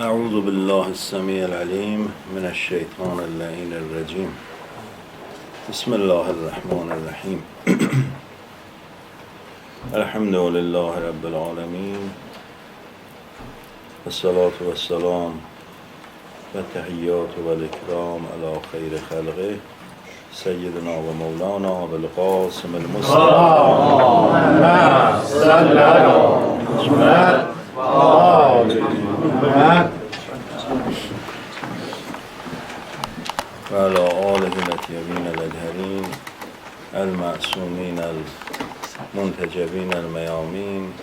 أعوذ بالله السميع العليم من الشيطان اللعين الرجيم. بسم الله الرحمن الرحيم. الحمد لله رب العالمين. والصلاة والسلام والتحيات والإكرام على خير خلقه سيدنا ومولانا بالقاسم المصطفى. اللهم صل على محمد وآل محمد الأطيبين الأطهرين المعصومين المنتجبين الميامين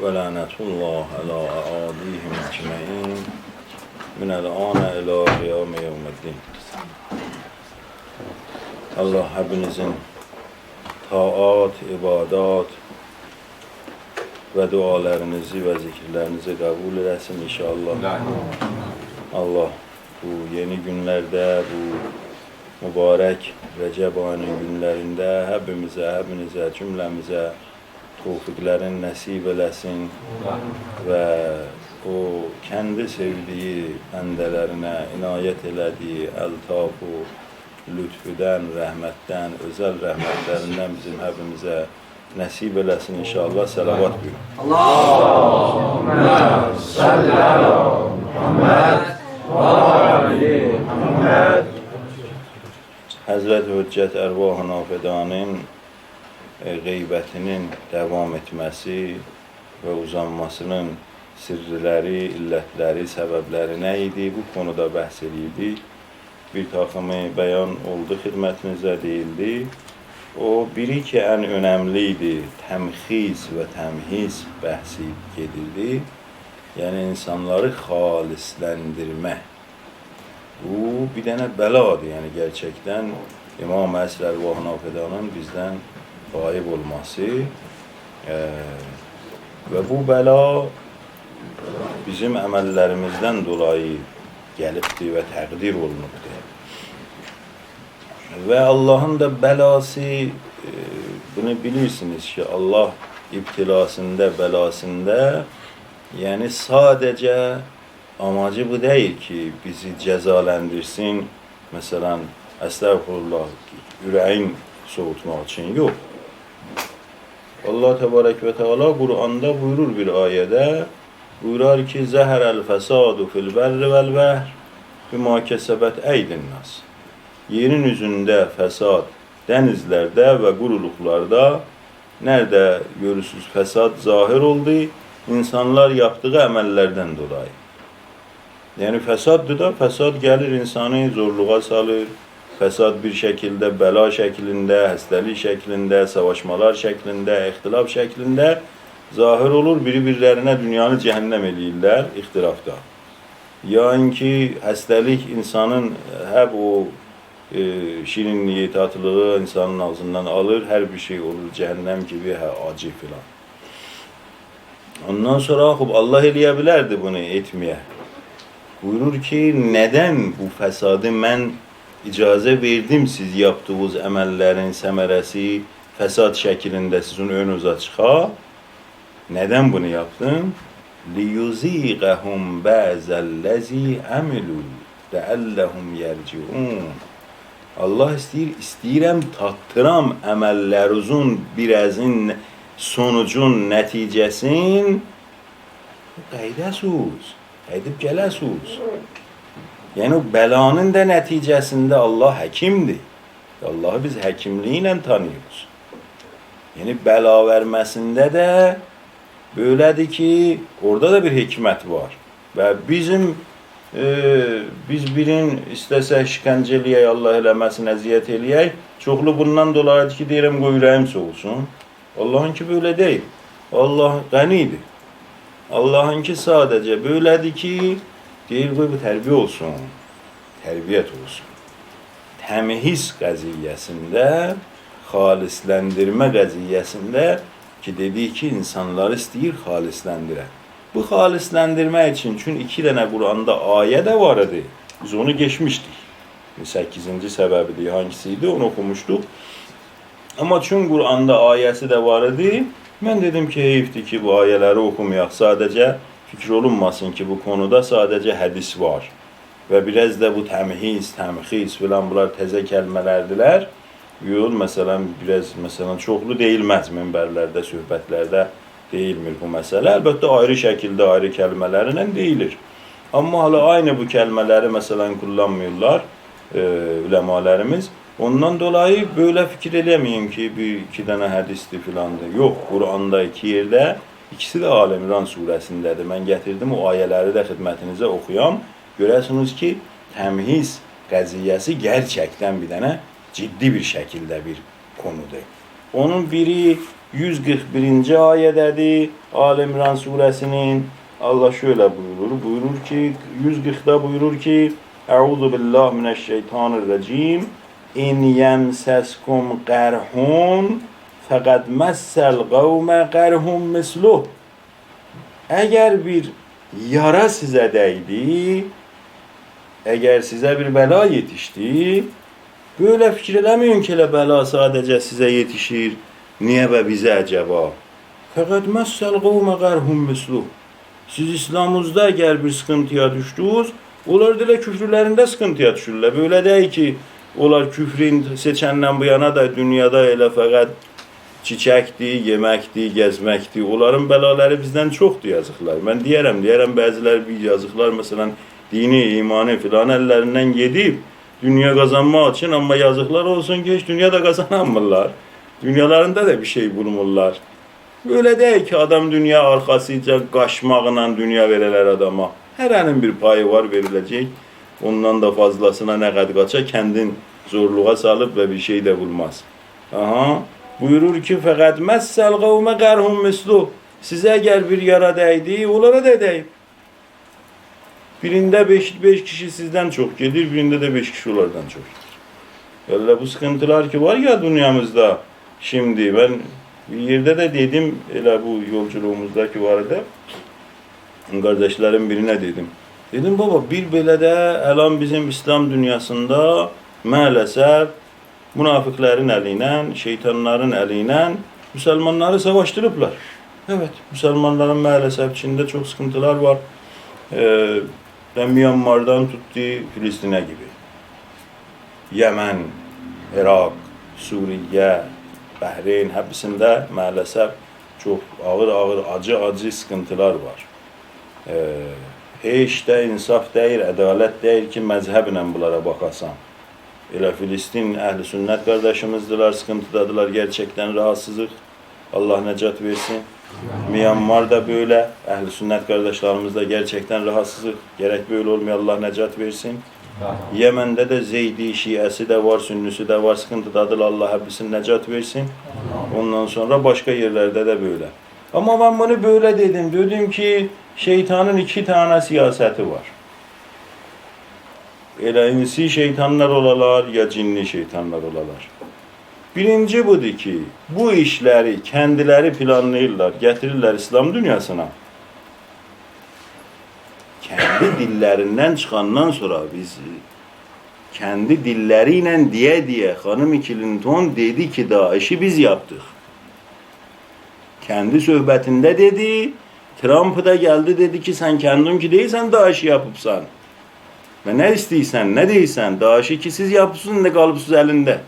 ولعنة الله على أعاديهم أجمعين من الآن إلى قيام يوم الدين Allah hepinizin taat, ibadat ve dualarınızı ve zikirlerinizi kabul etsin inşallah. Allah bu yeni günlerde, bu mübarek Recep ayının günlərində hepimizə, hepinizə, cümləmizə tevfiklerin nasip eləsin və o kendi sevdiği bendelerine inayet elədiyi eltafu, lütfüdən, rəhmətdən, özel rəhmətlerinden bizim hepimize nasip eləsin inşallah. Selavat buyurun. Allah sallallahu aleyhi ve sellem Muhammed Hazreti Hüccet Ervah-ı Nafedan'ın e, gıybetinin devam etmesi ve uzanmasının sirrileri, illetleri, sebepleri neydi? Bu konuda bahs edildi. Bir takımı beyan oldu, hizmetinize değildi. O biri ki en önemliydi, temhis ve temhis bahsi gedildi. Yani insanları halislendirme. Bu bir tane beladı yani gerçekten İmam Əsr Ərvah Nafedanın bizden gayb olması eee, ve bu bela bizim əməllərimizdən dolayı gəlibdi və təqdir olunubdu. Ve Allah'ın da belası eee, bunu bilirsiniz ki Allah iptilasında, belasında yani sadece amacı bu değil ki bizi cezalendirsin. Mesela estağfurullah yüreğin soğutmak için yok. Allah Tebarek ve Teala Kur'an'da buyurur bir ayede buyurar ki zeherel fesadu fil berri vel behr bima kesebet eydin nas. Yerin yüzünde fesat denizlerde ve guruluklarda nerede görürsüz fesat zahir oldu insanlar yaptığı emellerden dolayı. Yani fesaddır da fesad gelir insanı zorluğa salır. Fesad bir şekilde bela şeklinde, hastalık şeklinde, savaşmalar şeklinde, ihtilaf şeklinde zahir olur. Birbirlerine dünyanı cehennem eləyirlər ihtilafda. Yani ki hastalık insanın hep o e, şirinliği, tatlılığı insanın ağzından alır. Her bir şey olur cehennem gibi ha, acı filan. Ondan sonra Allah eləyə bunu etmeye buyurur ki neden bu fesadı mən icazə verdim siz yaptığınız əməllərin səmərəsi fesat şəklində sizin önünüzə çıxa? Neden bunu yaptım? liyuziqahum ba'zellezî amilu leallehum yerciun. Allah istəyir, istəyirəm tattıram əməlləruzun birazın sonucun nəticəsin qaydasız edib gələsiz. Yəni o bəlanın da nəticəsində Allah həkimdir. Allahı biz həkimliyi ilə tanıyırız. Yəni bəla verməsində də böylədir ki, orada da bir hikmət var. Və bizim e, biz birin istəsə işgəncə Allah eləməsin, əziyyət eləyək. Çoxlu bundan dolayıdır ki, deyirəm qoy ürəyim soğusun. Allah'ınki böyle değil. Allah ganidir. Allah'ınki sadece böyledir ki değil bu bir terbiye olsun. Terbiyet olsun. Temhis qaziyəsində, xalislendirme qaziyəsində ki dediği ki insanları istəyir xalislendirə. Bu xalislendirme için çünkü iki tane Kur'an'da ayet de var idi. Biz onu geçmiştik. 8. sebebi hangisiydi onu okumuştuk. Ama çünkü Kur'an'da ayəsi de var idi. Ben dedim ki heyifdir ki bu ayələri okumayaq. Sadece fikir olunmasın ki bu konuda sadece hadis var. Ve biraz da bu temhiz, temhis filan bunlar teze kelimelerdiler. Yol mesela biraz mesela çoklu değilmez minberlerde, söhbətlerde değilmir bu mesele. Elbette ayrı şekilde ayrı kelimelerle değilir. Ama hala aynı bu kelimeleri mesela kullanmıyorlar e, ulemalarımız. Ondan dolayı böyle fikir eləməyin ki, bir iki tane hadisdir filandır. Yok, Kur'an'da iki yerde ikisi de Al İmran suresindədir. Ben getirdim o ayələri də xidmətinizə oxuyam. Görəsiniz ki, təmhiz qəziyyəsi gerçekten bir dənə ciddi bir şekilde bir konudur. Onun biri 141. ayədədir Al İmran suresinin. Allah şöyle buyurur. Buyurur ki 140'da buyurur ki Euzu billahi mineşşeytanirracim. İn yemseskum qerhun fakat messel kavme qerhun misluh. Eğer bir yara size değdi, eğer size bir bela yetişti, böyle fikir eləməyin ki, bela sadece size yetişir. Niye ve bize acaba? Fakat messel kavme qerhun misluh. Siz İslamınızda eğer bir sıkıntıya düştünüz, onlar da elə küfrlərində sıkıntıya düşürlər. Böyle değil ki, onlar küfrin seçəndən bu yana da dünyada elə fəqət çiçəkdir, yeməkdir, gəzməkdir. Onların bəlaları bizdən çoxdur yazıqlar. Mən deyərəm, deyərəm bəziləri bir yazıqlar məsələn dini, imanı filan əllərindən gedib dünya qazanmaq üçün amma yazıqlar olsun ki, heç dünya da. Dünyalarında da bir şey bulmurlar. Böyle değil ki adam dünya arkasıca kaçmağla dünya verirler adama. Her anın bir payı var verilecek. Ondan da fazlasına ne kadar kaça kendin zorluğa salıp ve bir şey de bulmaz. Aha. Buyurur ki fakat messel kavme garhum mislu. Size gel bir yara değdi, onlara da değdi. Birinde beş, beş kişi sizden çok gelir, birinde de beş kişi onlardan çok gelir. Öyle bu sıkıntılar ki var ya dünyamızda. Şimdi ben bir yerde de dedim, elə bu yolculuğumuzdaki vardı. Kardeşlerim birine dedim. Dedim baba bir belə də elan bizim İslam dünyasında maalesef münafıkların eliyle, şeytanların eliyle Müslümanları savaştırıplar. Evet, Müslümanların maalesef içinde çok sıkıntılar var. Ee, ben Myanmar'dan tuttu Filistin'e gibi. Yemen, Irak, Suriye, Bahreyn hepsinde maalesef çok ağır ağır acı acı sıkıntılar var. Ee, hiç de insaf değil, adalet değil ki mezheblə bunlara bakasan. Elə Filistin əhl-i sünnət qardaşımızdılar, sıkıntıdadılar, gerçekten rahatsızlık. Allah necat versin. Myanmar da böyle, əhl-i sünnət kardeşlerimiz de gerçekten rahatsızlık. Gerek böyle olmuyor, Allah necat versin. Yemen'de de Zeydi, Şiası da var, Sünnüsü de var, sıkıntıdadır. Allah hepsini necat versin. Ondan sonra başka yerlerde de böyle. Ama ben bunu böyle dedim. Dedim ki şeytanın iki tane siyaseti var. Elə insi şeytanlar olalar ya cinli şeytanlar olalar. Birinci budur ki, bu işleri kendileri planlayırlar, getirirler İslam dünyasına. Kendi dillerinden çıkandan sonra biz kendi dilleriyle diye diye hanım Clinton dedi ki Daesh'i biz yaptık. Kendi söhbətində dedi, Trump da geldi dedi ki sen kendin ki değilsen Daesh'i yapıpsan. Ve ne istəyirsən, ne deyirsən, Daesh'i ki siz yapıpsınız, ne qalıbsınız elinde.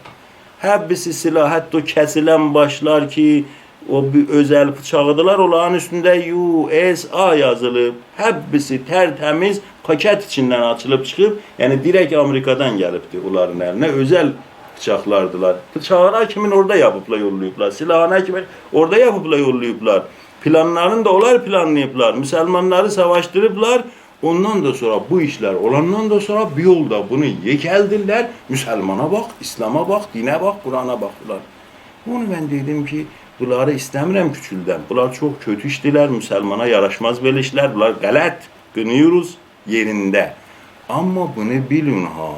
Hepsi silah, hatta kesilen başlar ki o bir özel bıçağıdılar. Olağın üstünde USA yazılıb. Hepsi tertemiz paket içinden açılıp çıkıp yani direkt Amerika'dan gelipti onların eline. Özel bıçaklardılar. Bıçağına kimin orada yapıpla yollayıplar. Silahına kimin orada yapıpla yollayıplar. Planlarını da onlar planlayıplar. Müslümanları savaştırıplar. Ondan da sonra bu işler olandan da sonra bir yolda bunu yekeldiler. Müslümana bak, İslam'a bak, dine bak, Kur'an'a baktılar. Onu ben dedim ki bunları istemiyorum küçülden. Bunlar çok kötü iştiler. Müslümana yaraşmaz böyle işler. Bunlar galet. Gınıyoruz yerinde. Ama bunu bilin ha.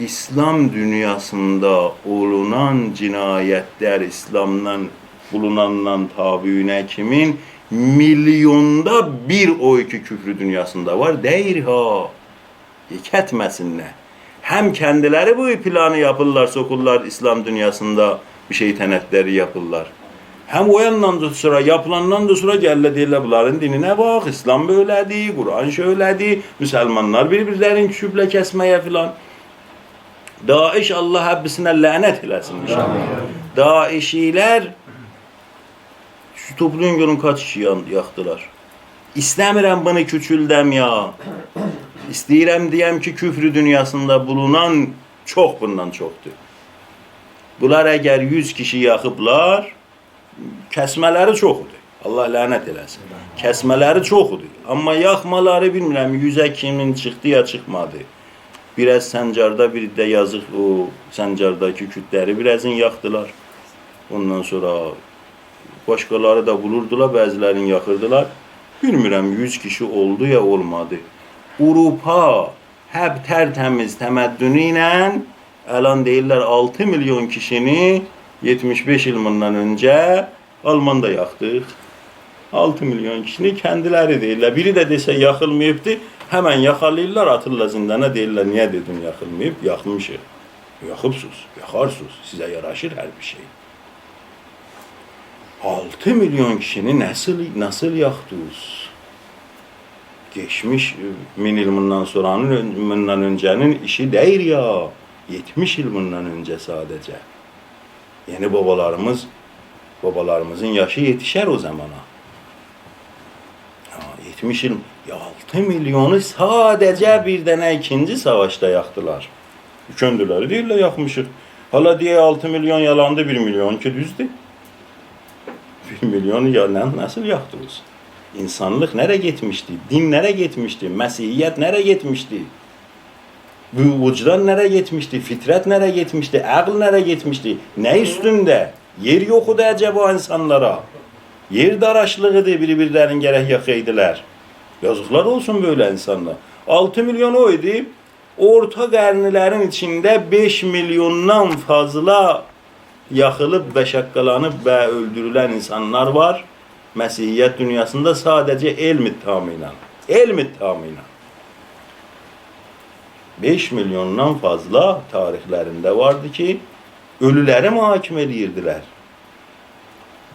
İslam dünyasında olunan cinayetler İslam'dan bulunandan tabiine kimin milyonda bir o iki küfrü dünyasında var değil ha. Hik etmesinler. Hem kendileri bu planı yapırlar, sokullar İslam dünyasında bir şey tenetleri yapırlar. Hem o yandan da sonra yapılandan da sonra geldi deyirlər bunların dininə bax, İslam böylədir, Kur'an şöylədir, Müslümanlar bir-birlərini küçüblə kəsməyə filan. Daeş Allah həbbisinə lənət eləsin inşallah. Daeşilər şu topluğun görün kaç kişi yaktılar. İstəmirəm bunu küçüldəm ya. İstəyirəm deyəm ki, küfrü dünyasında bulunan çox bundan çoxdur. Bunlar əgər 100 kişi yaxıblar, kəsmələri çoxdur. Allah lənət eləsin. Kəsmələri çoxdur. Amma yaxmaları bilmirəm 100-ə kimin çıxdı ya çıxmadı. Biraz Səncarda bir də yazıq o Səncardakı kütləri birazını yaxdılar. Ondan sonra başqaları da bulurdular, bəzilərini yaxırdılar. Bilmirəm 100 kişi oldu ya olmadı. Avropa həb tərtəmiz təməddünü ilə əlan deyirlər 6 milyon kişini 75 il bundan öncə Almanda yaxdıq. 6 milyon kişini kendileri deyirlər. Biri də desə yaxılmayıbdı, həmən yaxalayırlar, atırlar zindana deyirlər, niyə dedim yaxılmayıb? Yaxmışıq. Yaxıbsınız, yaxarsınız, sizə yaraşır hər bir şey. 6 milyon kişini nasıl nasıl yaktınız? Geçmiş e, min il bundan sonranın bundan öncenin işi değil ya. 70 yıl bundan önce sadece. Yeni babalarımız babalarımızın yaşı yetişer o zamana. Ha, 70 yıl ya 6 milyonu sadece bir tane ikinci savaşta yaktılar. Köndüleri değil de yakmışık. Hala diye 6 milyon yalandı 1 milyon ki düzdü. 1 milyonu yalan nasıl yaktınız? İnsanlık nereye gitmişti? Din nereye gitmişti? Mesihiyet nereye gitmişti? Bu vicdan nereye gitmişti? Fitret nereye gitmişti? Akıl nereye gitmişti? Ne üstünde? Yer yokudu acaba insanlara? Yer daraşlığıdı birbirlerinin gerek yakıydılar. Yazıklar olsun böyle insanlar. 6 milyon oydu. Orta qarnilərin içində 5 milyondan fazla yaxılıb və şaqqalanıb və öldürülən insanlar var. Məsihiyyət dünyasında ittihamı ilə. Elm ittihamı ilə. 5 milyondan fazla tarixlərində vardı ki, ölüləri mühakimə edirdilər.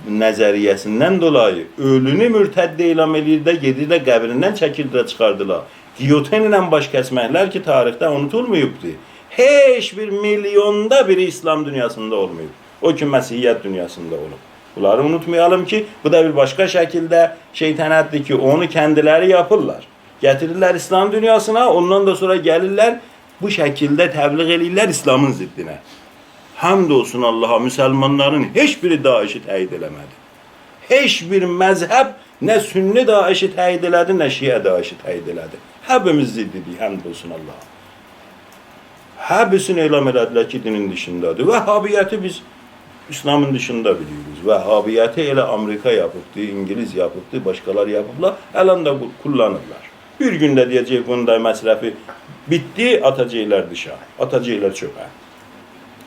Nəzəriyyəsindən dolayı ölünü mürtədd elan edirdə, gedirdə qəbrindən çəkildirə çıxardılar. Giyotin baş kəsməklər ki, tarixdə unutulmayıbdı. Heç bir milyonda biri İslam dünyasında olmayıb. O ki, Məsihiyyət dünyasında olub. Bunları unutmayalım ki, bu da bir başqa şəkildə şeytanətdir ki, onu kendiləri yapırlar. Gətirirlər İslam dünyasına, ondan da sonra gəlirlər, bu şəkildə təbliğ eləyirlər İslamın ziddinə. Hamd olsun Allaha, müsəlmanların heç biri Daişi təyid eləmədi. Heç bir məzhəb nə sünni Daişi təyid elədi, nə şiə Daişi təyid elədi. Həbimiz ziddidir, həmd olsun Allaha. Həbisini elam elədilər ki, dinin dışındadır. Vəhhabiyyəti biz İslamın dışında biliyoruz. Vehhabiyeti ele Amerika yapıptı, İngiliz yapıptı, başkaları yapıplar. Halen de kullanırlar. Bir günde diyecek bunda məsrəfi bitti, atacaklar dışa, atacaklar çöpe.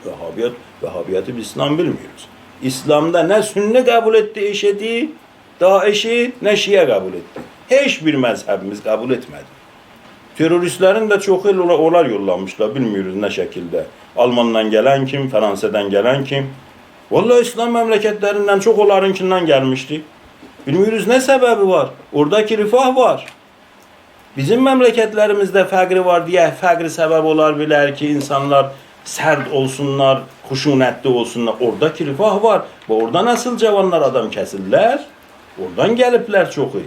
Vehhabiyet, Vehhabiyeti biz İslam bilmiyoruz. İslam'da ne sünni kabul etti eşedi, Daeş'i ne Şia kabul etti. Hiçbir mezhebimiz kabul etmedi. Teröristlerin de çok olar yollamışlar. Bilmiyoruz ne şekilde. Almandan gelen kim, Fransa'dan gelen kim. Vallahi İslam memleketlerinden çok onlarınkinden gelmişti. Bilmiyoruz ne sebebi var. Oradaki rifah var. Bizim memleketlerimizde fəqri var diye fəqri sebep olar bilər ki insanlar sert olsunlar, huşunetli olsunlar. Oradaki rifah var. Ve orada nasıl cavanlar adam kesilirler? Oradan gelipler çok iyi.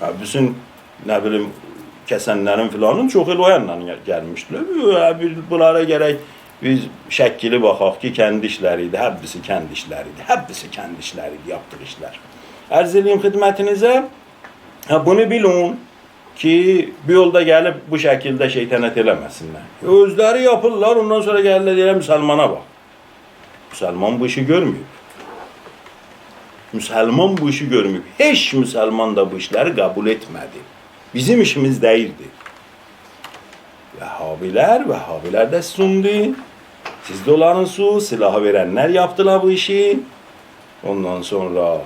Ha, bütün ne bileyim kesenlerin filanın çok el o yandan gel- gelmişler. Ya, Bunlara gerek biz şəkkili baxaq ki, kendi işləriydi. Həbbisi kendi işləriydi. Həbbisi kendi işləriydi, yaptığı işlər. Ərz edeyim xidmətinizə. Bunu bilin ki, bir yolda gəlib bu şəkildə şeytanət eləməsinlər. Özləri yapırlar, ondan sonra gəlirlər deyirlər müsəlmana bax. Müsəlman bu işi görmüyor. Müsəlman bu işi görmüyor. Heç müsəlman da bu işləri qəbul etmədi. Bizim işimiz deyildi. Vehhabilər, Vehhabilər də sundu. Sizdə olanın su, silahı verənlər yaptılar bu işi. Ondan sonra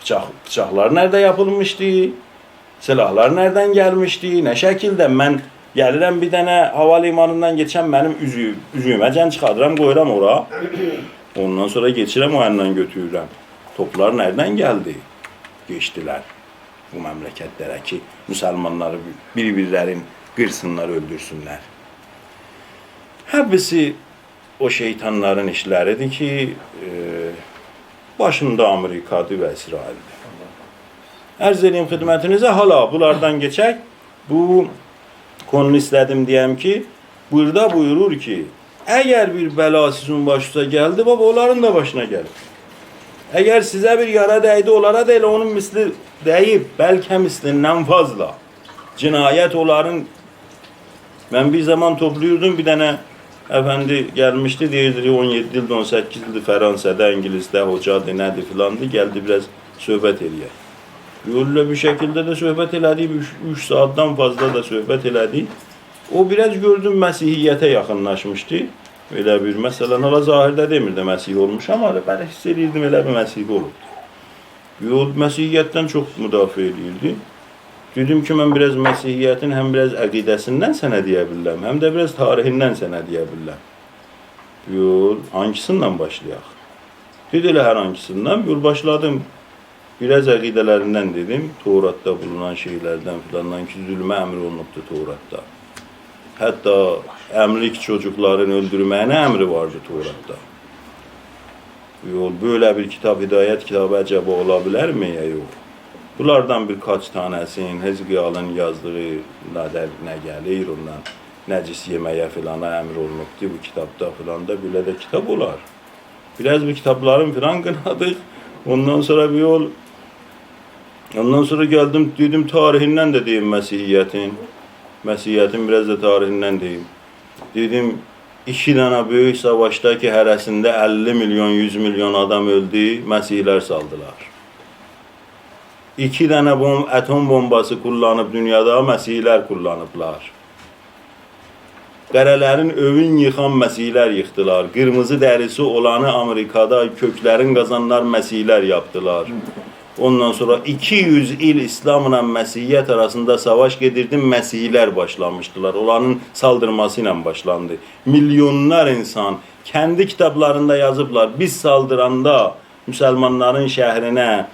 bıçaq, bıçaqlar nerede yapılmıştı? Silahlar nereden gelmişti? Ne şekilde? Ben gəlirəm bir dənə hava limanından geçən mənim üzüyüm, üzüyümə can çıxardıram, qoyuram ora. Ondan sonra geçirəm o yandan götürürəm. Toplar nereden geldi? Geçtiler bu memleketlere ki Müslümanları birbirlerin kırsınlar, öldürsünler. Hepsi o şeytanların işleridir ki e, başında Amerika'dı ve İsrail'di. Arz edeyim hizmetinize hala bunlardan geçek. Bu konu istedim diyem ki burada buyurur ki eğer bir bela sizin başınıza geldi baba onların da başına gelir. Eğer size bir yara değdi onlara değil onun misli deyip belki mislinden fazla cinayet onların ben bir zaman topluyordum bir tane efendi gelmişti deyirdi 17 yılda 18 yılda Fransa'da İngiliz'de hocadı nedir filandı geldi biraz söhbet ediyor. Yolla bir şekilde de söhbet elədi 3 saatten fazla da söhbet elədi. O biraz gördüm Məsihiyyətə yaxınlaşmışdı. Elə bir məsələn hala zahirdə demirdi Məsih olmuş amma mən hiss edirdim bir Məsih olubdu. Yol Məsihiyyətdən çox müdafiə edirdi. Dedim ki, mən biraz Məsihiyyətin həm biraz əqidəsindən sənə deyə bilərəm, həm də biraz tarihindən sənə deyə bilərəm. Yol, hangisindən başlayaq? Dedi elə hər hangisindən. Yol başladım. Biraz əqidələrindən dedim. Tevratda bulunan şeylərdən filandan ki, zülmə əmr olunubdu Tevratda. Hətta əmlik çocukların öldürməyinə əmri vardı Tevratda. Yol, böyle bir kitap, hidayet kitabı acaba olabilir ya yok. Bunlardan birkaç tanesinin Hezqiyalın yazdığı nədə nə gəlir ondan nəcis yeməyə filana əmr olunubdu bu kitabda filan da belə də kitab olar. Biraz bu kitapların filan qınadık. Ondan sonra bir yol Ondan sonra geldim dedim tarihinden de diyeyim Məsihiyyətin. Məsihiyyətin biraz da tarihinden diyeyim. Dedim iki tane büyük savaşta ki hərəsində 50 milyon, 100 milyon adam öldü, Məsihlər saldılar. İki tane bom, atom bombası kullanıp dünyada Məsihlər kullanıblar. Qərələrin övün yıxan Məsihlər yıxdılar. Qırmızı dərisi olanı Amerikada köklərin qazanlar Məsihlər yaptılar. Ondan sonra 200 il İslamla Məsihiyyət arasında savaş gedirdi, Məsihlər başlamışdılar. Onların saldırmasıyla başlandı. Milyonlar insan kendi kitaplarında yazıblar. Biz saldıranda Müslümanların şehrinə e,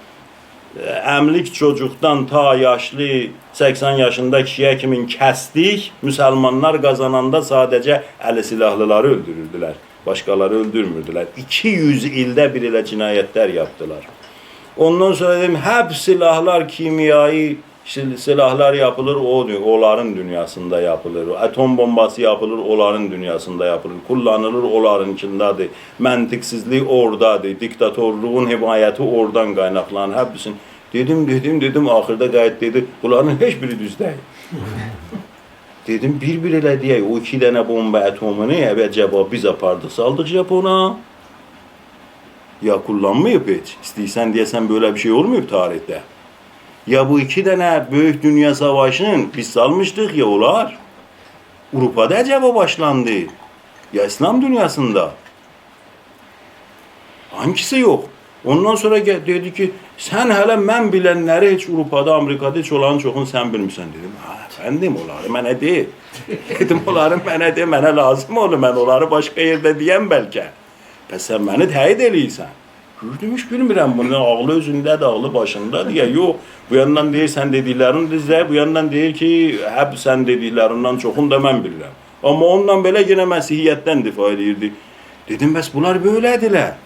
əmlik çocuktan ta yaşlı 80 yaşında kişiyə kimin kəsdik, müsəlmanlar qazananda sadəcə əli silahlıları öldürürdülər. Başqaları öldürmürdülər. 200 ildə bir elə cinayətlər yaptılar. Ondan sonra dedim hep silahlar kimyai sil- silahlar yapılır o onların dünyasında yapılır. Atom bombası yapılır onların dünyasında yapılır. Kullanılır onlarınkindadır. Məntiqsizlik oradadır. Diktatorluğun himayəti oradan qaynaqlanır. Hepsin. Dedim dedim dedim axırda qayıt dedi. Bunların heç biri düz deyil. Dedim bir-bir elə deyək, o iki dənə bomba atomunu əvvəlcəba biz apardıq, saldıq Japona. Ya kullanmayıp hiç. İstəyirsən deyəsən böyle bir şey olmayıp tarihte. Ya bu iki tane büyük dünya savaşının biz salmıştık ya olar. Avrupa'da acaba başlandı. Ya İslam dünyasında. Hangisi yok. Ondan sonra dedi ki sen hele mən bilenleri hiç Avrupa'da, Amerika'da hiç olan çoxunu sen bilmirsən dedim. Ha, efendim onları mənə de. dedim onları mənə de, mənə lazım olur. Mən onları başka yerde diyem belki. Bəs sən məni təyid eləyirsən. Gördüm hiç bilmirəm bunu. Ağlı özündədir, ağlı başındadır ya. Yox, bu yandan deyir sən dediklərini dizlə, bu yandan deyir ki, hep sən dediklərindən çoxunu da mən bilirəm. Amma ondan belə yenə Məsihiyyətdən difa edirdi. Dedim bəs bunlar böylədirlər.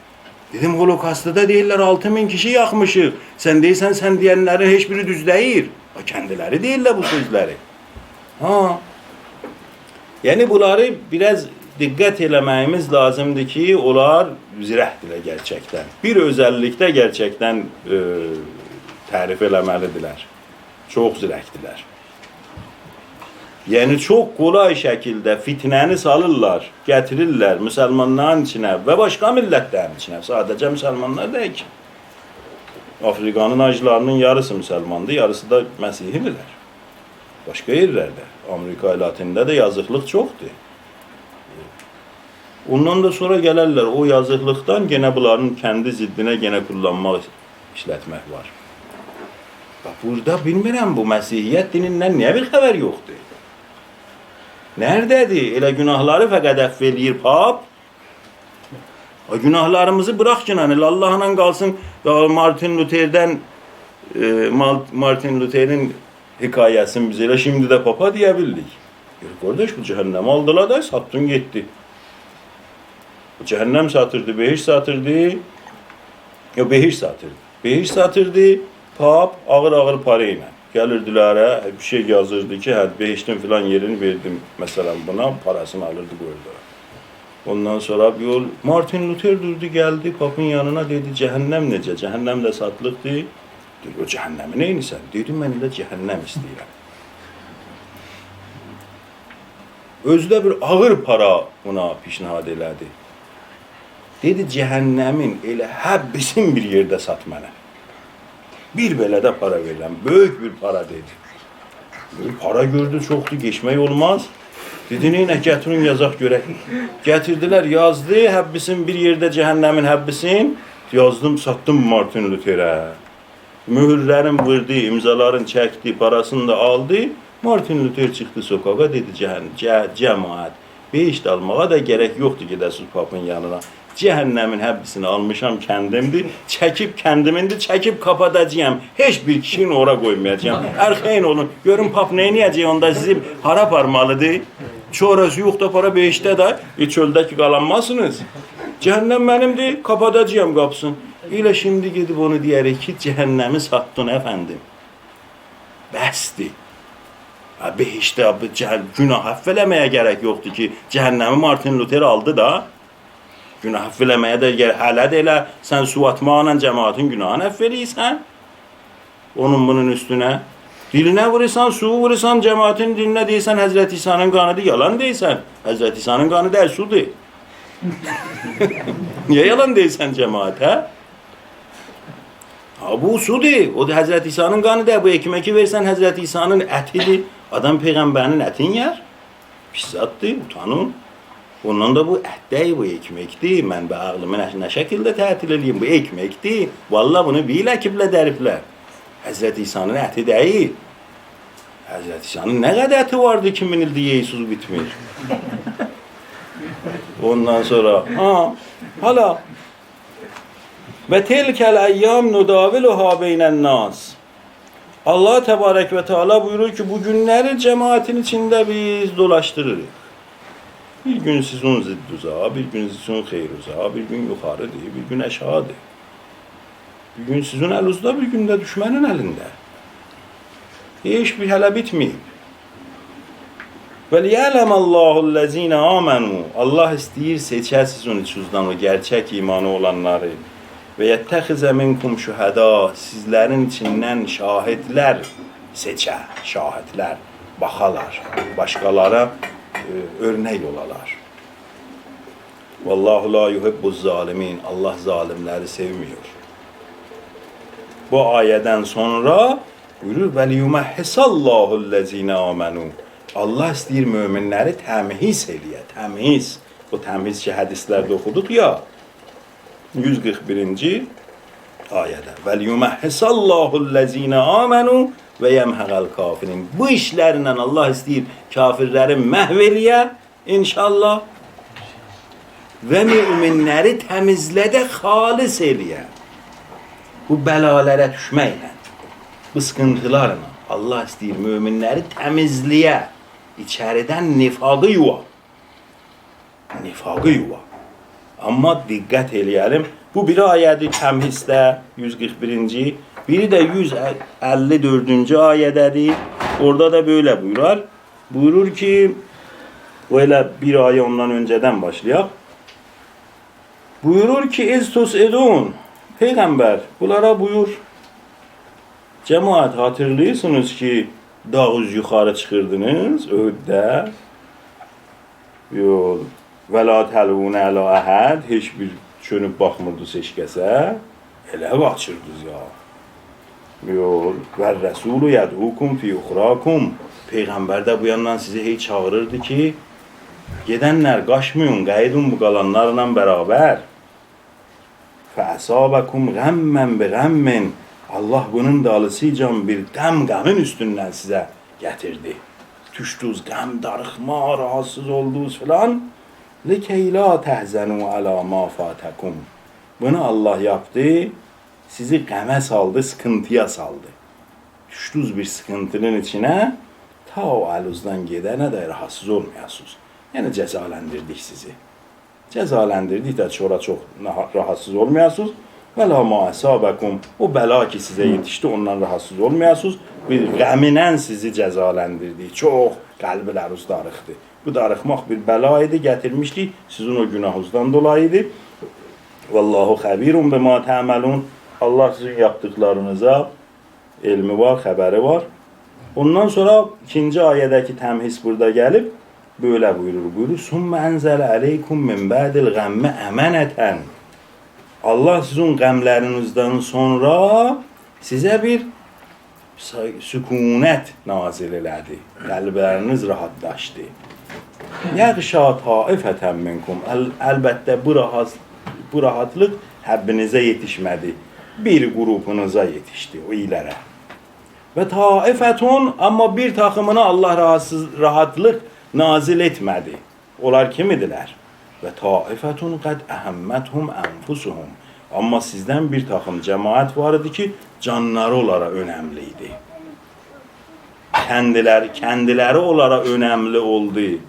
Dedim holokastda deyirlər 6000 kişi yakmışıq. Sən deyirsən sən deyənlərin heç biri düz deyil. O kendileri deyirlər bu sözləri. Ha. Yani bunları biraz dikkat eləməyimiz lazımdır ki, onlar zirəhdirlər gerçekten. Bir özellikte gerçekten e, tərif eləməlidirlər. Çox zirəkdirlər. Yəni çox kolay şəkildə fitnəni salırlar, gətirirlər müsəlmanların içinə və başqa millətlərin içinə. Sadəcə müsəlmanlar deyil ki. Afrikanın acılarının yarısı müsəlmandır, yarısı da Məsihidirlər. Başqa yerlərdə, Amerika Latində də yazıqlıq çoxdur. Ondan da sonra gələrlər o yazıqlıqdan gene bunların kendi ziddinə gene kullanmaq, işlətmək var. Bax, burada bilmirəm bu Məsihiyyət dinindən niyə bir xəbər yoxdur? Neredədir? Elə günahları fəqət əff eləyir pap. O günahlarımızı bırak ki, elə Allahla qalsın Martin Luther'den e, Martin Luther'in hikayesini biz elə şimdi de papa diyebildik. Ya kardeş bu cehennem aldılar da sattın gitti. Cehennem satırdı, behiş satırdı. Ya behiş satırdı. Behiş satırdı, pap ağır ağır parayla. Gelirdilərə bir şey yazırdı ki, hə, behiştin filan yerini verdim mesela buna, parasını alırdı koydu. Ondan sonra bir yol Martin Luther durdu geldi papın yanına dedi cehennem necə? Cehennem de satlıqdı. Dedi o cehennemi neyinisən? Dedim mən elə cehennem istəyirəm. Özdə bir ağır para buna pişnihad elədi. Dedi cəhənnəmin elə həbbisin bir yerdə sat mənə. Bir belə para verirəm. Böyük bir para dedi. Bir para gördü çoxdur, geçmək olmaz. Dedi neynə gətirin yazaq görək. Gətirdilər, yazdı, həbbisin bir yerdə cəhənnəmin həbbisin. Yazdım, satdım Martin Luther'ə. Mühürlərin vurdu, imzaların çəkdi, parasını da aldı. Martin Luther çıxdı sokağa, dedi cəhən, cə, cəmaət, beş də almağa da gərək yoxdur gedəsiz papın yanına. Cəhənnəmin həbbisini almışam kəndimdir, çəkib kəndimindir, çəkib kapadacağım. Heç bir kişini ora qoymayacağam. Ərxeyn olun, görün pap neyniyəcək onda sizi hara aparmalıdır? Çorası yox da para beşdə də, e, çöldə ki qalanmasınız. Cəhənnəm mənimdir, kapadacağım qapısını. Elə şimdi gedib onu deyərik ki, cəhənnəmi satdın əfəndim. Bəsdir. Ha, behişdə günah əff eləməyə gərək yoxdur ki, cəhənnəmi Martin Luther aldı da. Günah əff eləməyə də gər, hələ də elə sən su atmaqla cəmaətin günahını əff eləyirsən. Onun bunun üstünə. Dilinə vurursan, su vurursan, cəmaətin dilinə deyirsən Həzrət İsa'nın qanıdır, yalan deyirsən. Həzrət İsa'nın qanı deyil, sudur. Niyə yalan deyirsən cəmaətə? Ha bu sudur. O da Həzrət İsa'nın qanı da bu ekmeği versən Həzrət İsa'nın ətidir. Adam peyğəmbərinin ətini yer. Pis zatdır, utanın. Ondan da bu deyil, bu ekmekdir. Mən bu ağlımı nə, nə şəkildə tətil edeyim? Bu ekmekdir. Vallahi bunu bir əkiblə dəriblər. Həzrət İsa'nın əti deyil. Həzrət İsa'nın nə qədər əti vardı 2000 ildir yeysuz bitmir. Ondan sonra ha hala ve tilkel eyyam nudaviluha beynen nas. Allah Tebarek ve Teala buyurur ki bu günleri cemaatin içinde biz dolaştırırız. Bir gün sizin zidduza, bir gün sizin xeyruza, bir gün yukarıdır, bir gün aşağıdır. Bir gün sizin elinizde, bir gün de düşmenin elinde. Hiç bir hele bitmeyip. وَلْيَعْلَمَ اللّٰهُ الَّذ۪ينَ آمَنُوا Allah istəyir seçər sizin içinizdən o gerçək imanı olanları və yəttəxizə minkum şühəda sizlərin içindən şahidlər seçər, şahidlər, baxalar, başqalara e, örnek olalar. Vallahu la yuhibbuz zalimin. Allah zalimleri sevmiyor. Bu ayeden sonra buyurur ve liyumehhisallahu allazina amenu. Allah istəyir möminləri təmhiz eləyə, təmhiz. Bu təmhiz ki, hədislərdə oxuduq ya. 141-ci ayədə. Və liyumehhisallahu allazina amenu və yemhəqəl kafirin. Bu işlərlə Allah istəyir kafirləri məhv eləyə inşallah və müminləri təmizlədə xalis eləyə. Bu bəlalərə düşməklə, bu sıkıntılarla Allah istəyir müminləri təmizləyə, içəridən nifaqı yuva. Nifaqı yuva. Amma diqqət eləyəlim. Bu bir ayədir Təmhisdə 141-ci, biri də 154-cü ayədədir. Orada da böyle buyurar. Buyurur ki, böyle bir ayə ondan önceden başlayaq. Buyurur ki, İztus edun. Peygamber bunlara buyur. Cemaat hatırlıyorsunuz ki dağız yukarı çıkırdınız öğütte. Yol. Və la təlvunə ələ əhəd, heç bir çönüb baxmırdınız heç ya. Yol. Və rəsulu yədhukum fi uxrakum. Peyğəmbər də bu yandan sizi hey çağırırdı ki, gedənlər qaçmayın, qaydın bu bərabər. Fəsabəkum qəmmən bi qəmmin. Allah bunun dalısıyla bir qəm qəmin üstündən sizə gətirdi. Düşdünüz qəm, darıxma, rahatsız oldunuz filan. Likey la tehzenu ala ma fatakum. Bunu Allah yaptı. Sizi qəmə saldı, sıkıntıya saldı. Düşdünüz bir sıkıntının içine ta o əluzdan gedənə də rahatsız olmayasınız. Yəni cəzalandırdık sizi. Cəzalandırdık da sonra naha- rahatsız olmayasınız. Və la o bəla ki sizə yetişdi ondan rahatsız olmayasınız. Bir qəminən sizi cəzalandırdı. Çox qəlbləriniz darıxdı. Bu darıxmaq bir bəla idi, gətirmişdi sizin o günahınızdan dolayı idi. Vallahu xəbirun bima tə'melun. Allah sizin yaptıklarınıza elmi var, xəbəri var. Ondan sonra ikinci ayədəki təmhis burada gəlib böyle buyurur. Buyurur. Summa enzələ aleykum min ba'dil qəmmə əmənətən. Allah sizin qəmlərinizdən sonra sizə bir sükunət nazil elədi. Qəlbləriniz rahatlaşdı. Yəğşa taifətən minkum. Əl, əlbəttə bu rahat bu rahatlıq həbbinizə yetişmədi. Bir qrupunuza yetişdi o ilərə. Və taifətun amma bir takımına Allah rahatsız rahatlıq nazil etmədi. Onlar kimidilər? Və taifətun qad əhəmməthum enfusuhum. Amma sizdən bir takım cemaat var idi ki, canları onlara önəmli idi. Kendileri, onlara önemli oldu.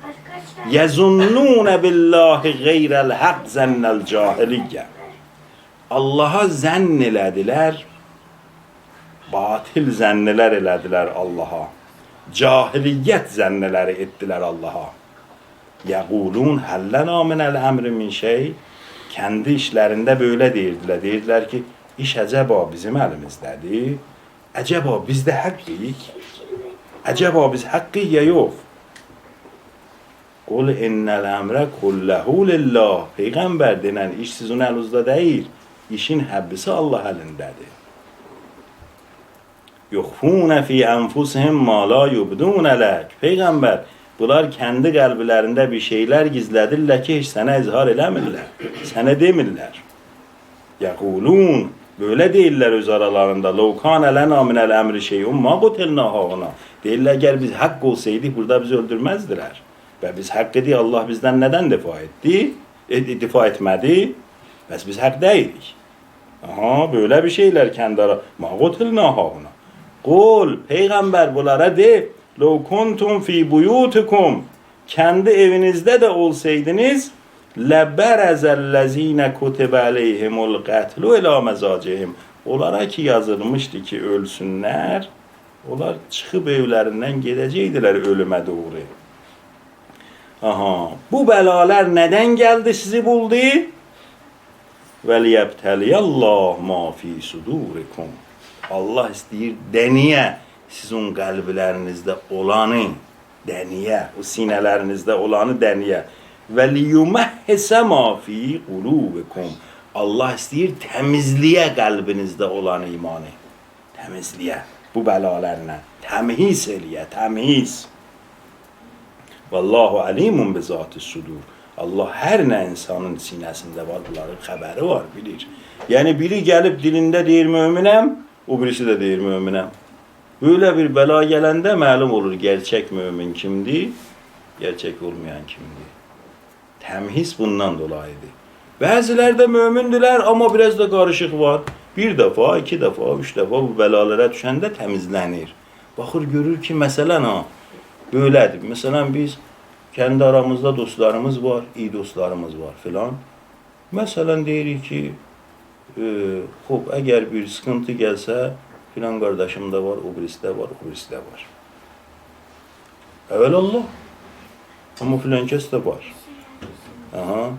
Yezunnune billahi gayrel hak zennel cahiliye. Allah'a zənn elədilər, batil zənnlər elədilər Allaha. Cahiliyyət zənnləri etdilər Allaha. Yəqulun həllənə minəl əmri min şey. Kendi işlərində böyle deyirdilər. Deyirdilər ki, iş əcəba bizim əlimizdədir. Əcəba bizdə həqqiyik. Əcəba biz həqqiyik ya yox? Qul innəl əmrə kulləhu lillah. Peyğəmbər denən iş sizin əlinizdə deyil. İşin həbbisi Allah əlindədir. Yuxfunə fi ənfusihim ma la yubdunə lək. Peyğəmbər, bunlar kendi qəlblərində bir şeylər gizlədirlər ki, heç sənə izhar eləmirlər. Sənə demirlər. Yəqulun Böyle deyirlər öz aralarında. Ləv kana lana minəl əmri şeyun ma qutilna hauna. Deyirlər əgər biz haqq olsaydı burada bizi öldürməzdilər. Və biz haqq idi Allah bizdən nədən difa etdi? E, difa etmədi. Bəs biz haqq deyilik. Aha böyle bir şeyler kendi ara. Ma qutilna hauna. Kul peygamber bunlara de Lev kuntum fi buyutikum kendi evinizde de olsaydınız leberezellezine kutibe aleyhimul qatlu ila mezacihim onlara ki yazılmıştı ki ölsünler onlar çıkıp evlerinden gidecektiler ölüme doğru. Aha bu belalar neden geldi sizi buldu? Vel yebteliyallah ma fi sudurikum. Allah isteyir deniye sizin kalbilerinizde olanı deniye, o sinelerinizde olanı deniye. Ve liyumehhese ma fi kulubikum. Allah isteyir temizliğe kalbinizde olan imanı. Temizliğe. Bu belalarına. Temhis eliye, temhis. Vallahu alimun bi zati sudur. Allah her ne insanın sinesinde var bunların haberi var bilir. Yani biri gelip dilinde deyir müminəm, o birisi de deyir müminəm. Böyle bir bela gelende malum olur gerçek mümin kimdi, gerçek olmayan kimdi. Temhis bundan dolayıdır. Bazıları da mümindiler ama biraz da karışık var. Bir defa, iki defa, üç defa bu belalara düşende temizlenir. Bakır görür ki mesela ha, böyledir. Mesela biz kendi aramızda dostlarımız var, iyi dostlarımız var filan. Mesela deyirik ki, e, hop eğer bir sıkıntı gelse filan kardeşim de var, o birisi de var, o birisi de var. Evelallah. Ama filan kes de var. Aha.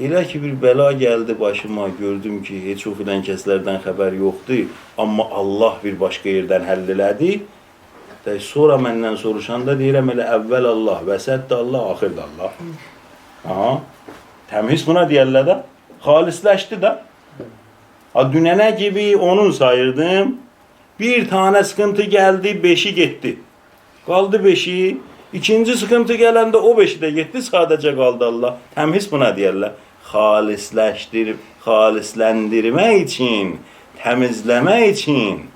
Elə ki bir bəla gəldi başıma, gördüm ki, heç o filan kəslərdən xəbər yoxdur, amma Allah bir başqa yerdən həll elədi. De sonra məndən soruşanda deyirəm elə əvvəl Allah, vəsət də Allah, axir də Allah. Aha. Təmiz buna deyərlər də. Xalisləşdi də. Ha dünənə gibi onun sayırdım. Bir tane sıkıntı geldi, beşi gitti. Kaldı beşi. İkinci sıkıntı gelende o beşi de gitti, sadece kaldı Allah. Təmiz buna deyərlər. Xalisləşdirib, xalisləndirmək için, təmizləmək için.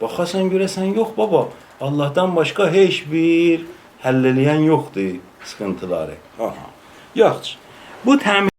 Baxasan görəsən yox baba. Allah'tan başka heç bir həll eləyən yoxdur sıkıntıları. Aha. Yox. Bu təmiz